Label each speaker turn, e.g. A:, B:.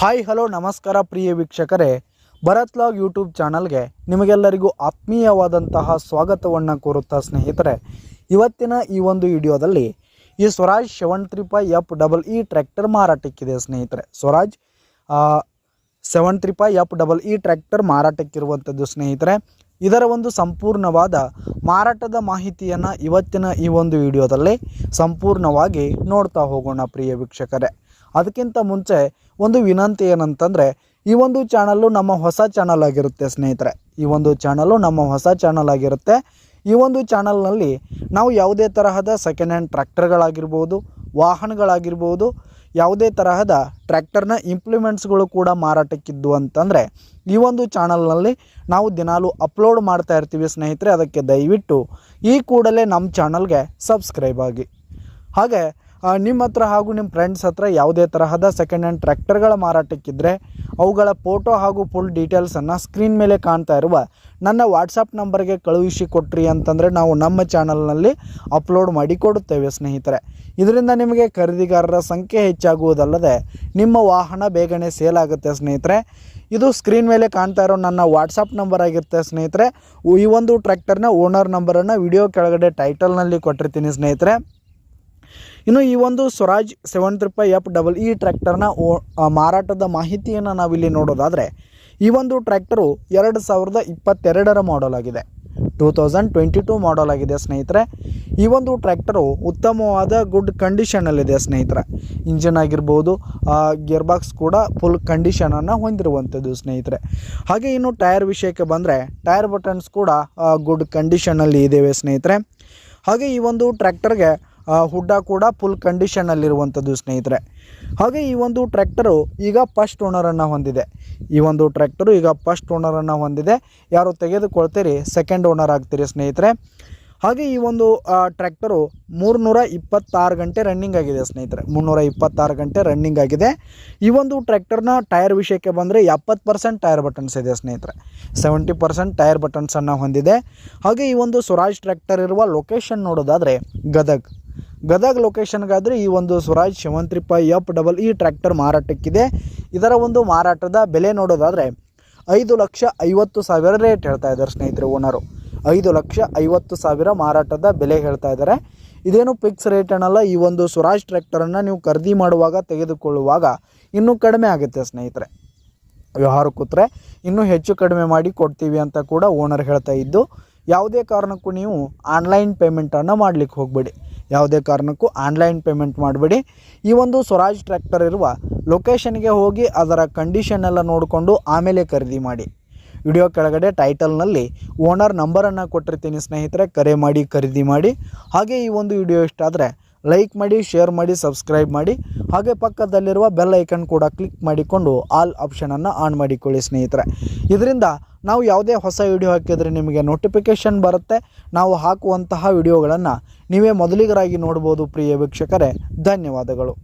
A: Hi hello ನಮಸ್ಕಾರ ಪ್ರಿಯ ವೀಕ್ಷಕರೇ. Bharat log YouTube ಚಾನಲ್ಗೆ ನಿಮಗೆಲ್ಲರಿಗೂ ಆತ್ಮೀಯವಾದಂತಹ ಸ್ವಾಗತವನ್ನು ಕೋರುತ್ತಾ ಸ್ನೇಹಿತರೆ. ಇವತ್ತಿನ ಈ ಒಂದು ವಿಡಿಯೋದಲ್ಲಿ ಈ Swaraj seven three five F double E tractor ಮಾರಾಟಕ್ಕಿದೆ ಸ್ನೇಹಿತರೆ. Swaraj seven three five F double E tractor ಮಾರಾಟಕ್ಕಿರುವಂಥದ್ದು ಸ್ನೇಹಿತರೆ. ಇದರ ಒಂದು ಸಂಪೂರ್ಣವಾದ ಮಾರಾಟದ ಮಾಹಿತಿಯನ್ನು ಇವತ್ತಿನ ಈ ಒಂದು ವಿಡಿಯೋದಲ್ಲಿ ಸಂಪೂರ್ಣವಾಗಿ ನೋಡ್ತಾ ಹೋಗೋಣ ಪ್ರಿಯ ವೀಕ್ಷಕರೇ. ಅದಕ್ಕಿಂತ ಮುಂಚೆ ಒಂದು ವಿನಂತಿ ಏನಂತಂದರೆ, ಈ ಒಂದು ಚಾನಲ್ಲು ನಮ್ಮ ಹೊಸ ಚಾನಲ್ ಆಗಿರುತ್ತೆ ಸ್ನೇಹಿತರೆ. ಈ ಒಂದು ಚಾನಲ್ಲು ನಮ್ಮ ಹೊಸ ಚಾನಲ್ ಆಗಿರುತ್ತೆ. ಈ ಒಂದು ಚಾನಲ್ನಲ್ಲಿ ನಾವು ಯಾವುದೇ ತರಹದ ಸೆಕೆಂಡ್ ಹ್ಯಾಂಡ್ ಟ್ರ್ಯಾಕ್ಟರ್ಗಳಾಗಿರ್ಬೋದು ವಾಹನಗಳಾಗಿರ್ಬೋದು, ಯಾವುದೇ ತರಹದ ಟ್ರ್ಯಾಕ್ಟರ್ನ ಇಂಪ್ಲಿಮೆಂಟ್ಸ್ಗಳು ಕೂಡ ಮಾರಾಟಕ್ಕಿದ್ದು ಅಂತಂದರೆ, ಈ ಒಂದು ಚಾನಲ್ನಲ್ಲಿ ನಾವು ದಿನಾಲೂ ಅಪ್ಲೋಡ್ ಮಾಡ್ತಾ ಇರ್ತೀವಿ ಸ್ನೇಹಿತರೆ. ಅದಕ್ಕೆ ದಯವಿಟ್ಟು ಈ ಕೂಡಲೇ ನಮ್ಮ ಚಾನಲ್ಗೆ ಸಬ್ಸ್ಕ್ರೈಬ್ ಆಗಿ. ಹಾಗೆ ನಿಮ್ಮ ಹತ್ರ ಹಾಗೂ ನಿಮ್ಮ ಫ್ರೆಂಡ್ಸ್ ಹತ್ರ ಯಾವುದೇ ತರಹದ ಸೆಕೆಂಡ್ ಹ್ಯಾಂಡ್ ಟ್ರ್ಯಾಕ್ಟರ್ಗಳ ಮಾರಾಟಕ್ಕಿದ್ದರೆ ಅವುಗಳ ಫೋಟೋ ಹಾಗೂ ಫುಲ್ ಡೀಟೇಲ್ಸನ್ನು ಸ್ಕ್ರೀನ್ ಮೇಲೆ ಕಾಣ್ತಾ ಇರುವ ನನ್ನ ವಾಟ್ಸಪ್ ನಂಬರ್ಗೆ ಕಳುಹಿಸಿ ಕೊಟ್ರಿ ಅಂತಂದರೆ ನಾವು ನಮ್ಮ ಚಾನಲ್ನಲ್ಲಿ ಅಪ್ಲೋಡ್ ಮಾಡಿ ಕೊಡುತ್ತೇವೆ, ಸ್ನೇಹಿತರೆ. ಇದರಿಂದ ನಿಮಗೆ ಖರೀದಿಗಾರರ ಸಂಖ್ಯೆ ಹೆಚ್ಚಾಗುವುದಲ್ಲದೆ ನಿಮ್ಮ ವಾಹನ ಬೇಗನೆ ಸೇಲ್ ಆಗುತ್ತೆ, ಸ್ನೇಹಿತರೆ. ಇದು ಸ್ಕ್ರೀನ್ ಮೇಲೆ ಕಾಣ್ತಾ ಇರೋ ನನ್ನ ವಾಟ್ಸಪ್ ನಂಬರ್ ಆಗಿರುತ್ತೆ, ಸ್ನೇಹಿತರೆ. ಈ ಒಂದು ಟ್ರ್ಯಾಕ್ಟರ್ನ ಓನರ್ ನಂಬರನ್ನು ವಿಡಿಯೋ ಕೆಳಗಡೆ ಟೈಟಲ್ನಲ್ಲಿ ಕೊಟ್ಟಿರ್ತೀನಿ, ಸ್ನೇಹಿತರೆ. ಇನ್ನು ಈ ಒಂದು ಸ್ವರಾಜ್ ಸೆವೆನ್ ತ್ರಿಪ ಎಫ್ ಡಬಲ್ ಇ ಟ್ರ್ಯಾಕ್ಟರ್ನ ಓ ಮಾರಾಟದ ಮಾಹಿತಿಯನ್ನು ನಾವಿಲ್ಲಿ ನೋಡೋದಾದರೆ, ಈ ಒಂದು ಟ್ರ್ಯಾಕ್ಟರು ಎರಡು ಸಾವಿರದ ಇಪ್ಪತ್ತೆರಡರ ಮಾಡಲ್ ಆಗಿದೆ. Two thousand twenty two model ಆಗಿದೆ ಸ್ನೇಹಿತರೆ. ಈ ಒಂದು ಟ್ರ್ಯಾಕ್ಟರು ಉತ್ತಮವಾದ ಗುಡ್ ಕಂಡೀಷನಲ್ಲಿದೆ ಸ್ನೇಹಿತರೆ. ಇಂಜಿನ್ ಆಗಿರ್ಬೋದು ಗಿಯರ್ ಬಾಕ್ಸ್ ಕೂಡ ಫುಲ್ ಕಂಡೀಷನನ್ನು ಹೊಂದಿರುವಂಥದ್ದು ಸ್ನೇಹಿತರೆ. ಹಾಗೆ ಇನ್ನು ಟೈರ್ ವಿಷಯಕ್ಕೆ ಬಂದರೆ ಟೈರ್ ಬಟನ್ಸ್ ಕೂಡ ಗುಡ್ ಕಂಡೀಷನಲ್ಲಿ ಇದ್ದೇವೆ ಸ್ನೇಹಿತರೆ. ಹಾಗೆ ಈ ಒಂದು ಟ್ರ್ಯಾಕ್ಟರ್ಗೆ ಹುಡ್ಡ ಕೂಡ ಫುಲ್ ಕಂಡೀಷನಲ್ಲಿರುವಂಥದ್ದು ಸ್ನೇಹಿತರೆ. ಹಾಗೆ ಈ ಒಂದು ಟ್ರ್ಯಾಕ್ಟರು ಈಗ ಫಸ್ಟ್ ಓನರನ್ನು ಹೊಂದಿದೆ. ಈ ಒಂದು ಟ್ರ್ಯಾಕ್ಟರು ಈಗ ಫಸ್ಟ್ ಓನರನ್ನು ಹೊಂದಿದೆ. ಯಾರು ತೆಗೆದುಕೊಳ್ತೀರಿ? ಸೆಕೆಂಡ್ ಓನರ್ ಆಗ್ತೀರಿ ಸ್ನೇಹಿತರೆ. ಹಾಗೆ ಈ ಒಂದು ಟ್ರ್ಯಾಕ್ಟರು ಮೂರುನೂರ ಇಪ್ಪತ್ತಾರು ಗಂಟೆ ರನ್ನಿಂಗ್ ಆಗಿದೆ ಸ್ನೇಹಿತರೆ. ಮುನ್ನೂರ ಇಪ್ಪತ್ತಾರು ಗಂಟೆ ರನ್ನಿಂಗ್ ಆಗಿದೆ. ಈ ಒಂದು ಟ್ರ್ಯಾಕ್ಟರ್ನ ಟೈರ್ ವಿಷಯಕ್ಕೆ ಬಂದರೆ ಎಪ್ಪತ್ತು ಪರ್ಸೆಂಟ್ ಟೈರ್ ಬಟನ್ಸ್ ಇದೆ ಸ್ನೇಹಿತರೆ. ಸೆವೆಂಟಿ ಪರ್ಸೆಂಟ್ ಟೈರ್ ಬಟನ್ಸನ್ನು ಹೊಂದಿದೆ. ಹಾಗೆ ಈ ಒಂದು ಸ್ವರಾಜ್ ಟ್ರ್ಯಾಕ್ಟರ್ ಇರುವ ಲೊಕೇಶನ್ ನೋಡೋದಾದರೆ ಗದಗ್. ಗದಗ್ ಲೊಕೇಶನ್ಗಾದರೆ ಈ ಒಂದು Swaraj seven F double E tractor ಮಾರಾಟಕ್ಕಿದೆ. ಇದರ ಒಂದು ಮಾರಾಟದ ಬೆಲೆ ನೋಡೋದಾದರೆ ಐದು ಲಕ್ಷ ಐವತ್ತು ಸಾವಿರ ರೇಟ್ ಹೇಳ್ತಾ ಇದ್ದಾರೆ ಸ್ನೇಹಿತರೆ ಓನರು ಐದು ಲಕ್ಷ ಐವತ್ತು ಸಾವಿರ ಮಾರಾಟದ ಬೆಲೆ ಹೇಳ್ತಾ ಇದ್ದಾರೆ. ಇದೇನು ಫಿಕ್ಸ್ ರೇಟ್ ಅನ್ನಲ್ಲ, ಈ ಒಂದು ಸ್ವರಾಜ್ ಟ್ರ್ಯಾಕ್ಟರನ್ನು ನೀವು ಖರೀದಿ ಮಾಡುವಾಗ ತೆಗೆದುಕೊಳ್ಳುವಾಗ ಇನ್ನೂ ಕಡಿಮೆ ಆಗುತ್ತೆ ಸ್ನೇಹಿತರೆ. ವ್ಯವಹಾರ ಕೂತ್ರೆ ಇನ್ನೂ ಹೆಚ್ಚು ಕಡಿಮೆ ಮಾಡಿ ಕೊಡ್ತೀವಿ ಅಂತ ಕೂಡ ಓನರ್ ಹೇಳ್ತಾ ಇದ್ದು, ಯಾವುದೇ ಕಾರಣಕ್ಕೂ ನೀವು ಆನ್ಲೈನ್ ಪೇಮೆಂಟನ್ನು ಮಾಡಲಿಕ್ಕೆ ಹೋಗಬೇಡಿ. ಯಾವುದೇ ಕಾರಣಕ್ಕೂ ಆನ್ಲೈನ್ ಪೇಮೆಂಟ್ ಮಾಡಬೇಡಿ. ಈ ಒಂದು ಸ್ವರಾಜ್ ಟ್ರ್ಯಾಕ್ಟರ್ ಇರುವ ಲೊಕೇಶನ್ಗೆ ಹೋಗಿ ಅದರ ಕಂಡೀಷನ್ ಎಲ್ಲ ನೋಡಿಕೊಂಡು ಆಮೇಲೆ ಖರೀದಿ ಮಾಡಿ. ವಿಡಿಯೋ ಕೆಳಗಡೆ ಟೈಟಲ್ನಲ್ಲಿ ಓನರ್ ನಂಬರನ್ನು ಕೊಟ್ಟಿರ್ತೀನಿ ಸ್ನೇಹಿತರೆ, ಕರೆ ಮಾಡಿ, ಖರೀದಿ ಮಾಡಿ. ಹಾಗೆ ಈ ಒಂದು ವಿಡಿಯೋ ಇಷ್ಟ ಆದರೆ ಲೈಕ್ ಮಾಡಿ ಶೇರ್ ಮಾಡಿ ಸಬ್ಸ್ಕ್ರೈಬ್ ಮಾಡಿ. ಹಾಗೆ ಪಕ್ಕದಲ್ಲಿರುವ ಬೆಲ್ ಐಕನ್ ಕೂಡ ಕ್ಲಿಕ್ ಮಾಡಿಕೊಂಡು ಆಲ್ ಆಪ್ಷನನ್ನು ಆನ್ ಮಾಡಿಕೊಳ್ಳಿ ಸ್ನೇಹಿತರೆ. ಇದರಿಂದ ನಾವು ಯಾವುದೇ ಹೊಸ ವಿಡಿಯೋ ಹಾಕಿದರೆ ನಿಮಗೆ ನೋಟಿಫಿಕೇಷನ್ ಬರುತ್ತೆ. ನಾವು ಹಾಕುವಂತಹ ವಿಡಿಯೋಗಳನ್ನು ನೀವೇ ಮೊದಲಿಗರಾಗಿ ನೋಡ್ಬೋದು ಪ್ರಿಯ ವೀಕ್ಷಕರೇ. ಧನ್ಯವಾದಗಳು.